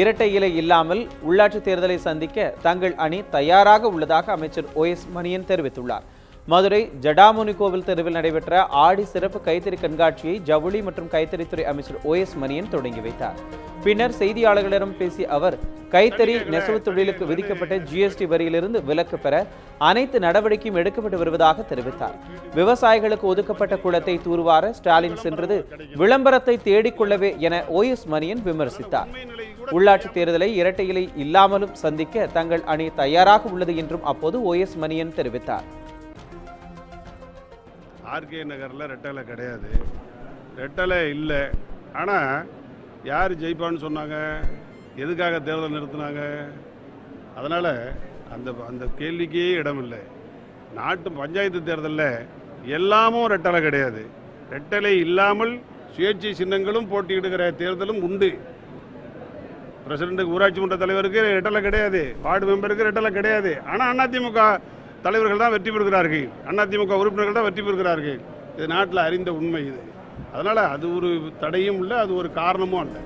இரட்டை இலை இல்லாமல் உள்ளாட்சி தேர்தலை சந்திக்க தங்கள் அணி தயாராக உள்ளதாக அமைச்சர் ஓ எஸ் மணியன் தெரிவித்துள்ளார். மதுரை ஜடாமுனி கோவில் தெருவில் நடைபெற்ற ஆடி சிறப்பு கைத்தறி கண்காட்சியை ஜவுளி மற்றும் கைத்தறித்துறை அமைச்சர் ஓ எஸ் மணியன் தொடங்கி வைத்தார். பின்னர் செய்தியாளர்களிடம் பேசிய அவர் கைத்தறி நெசவு தொழிலுக்கு விதிக்கப்பட்ட ஜிஎஸ்டி வரியிலிருந்து விலக்கு பெற அனைத்து நடவடிக்கையும் எடுக்கப்பட்டு வருவதாக தெரிவித்தார். விவசாயிகளுக்கு ஒதுக்கப்பட்ட குளத்தை தூர்வார ஸ்டாலின் சென்றது விளம்பரத்தை தேடிக்கொள்ளவே என ஓ எஸ் மணியன் விமர்சித்தார். உள்ளாட்சி தேர்தலை இரட்டை இலை இல்லாமலும் சந்திக்க தங்கள் அணி தயாராக உள்ளது என்றும் அப்போது ஓ எஸ் மணியன் தெரிவித்தார். ஆர்கே நகரில் ரெட்டலை கிடையாது. ரெட்டலை இல்லை. ஆனால் யார் ஜெயிப்பான்னு சொன்னாங்க? எதுக்காக தேர்தல் நிறுத்தினாங்க? அதனால் அந்த அந்த கேள்விக்கே இடமில்லை. நாட்டு பஞ்சாயத்து தேர்தலில் எல்லாமும் ரெட்டலை கிடையாது. ரெட்டலை இல்லாமல் சுயேட்சை சின்னங்களும் போட்டியிடுகிற தேர்தலும் உண்டு. பிரசிடண்ட்டுக்கு ஊராட்சி மன்ற தலைவருக்கு ரெட்டலை கிடையாது. வார்டு மெம்பருக்கு ரெட்டலை கிடையாது. ஆனால் அதிமுக தலைவர்கள் தான் வெற்றி பெறுகிறார்கள். அதிமுக உறுப்பினர்கள் தான் வெற்றி பெறுகிறார்கள். இது நாட்டில் அறிந்த உண்மை இது. அதனால் அது ஒரு தடையும் இல்லை அது ஒரு காரணமும் அல்ல.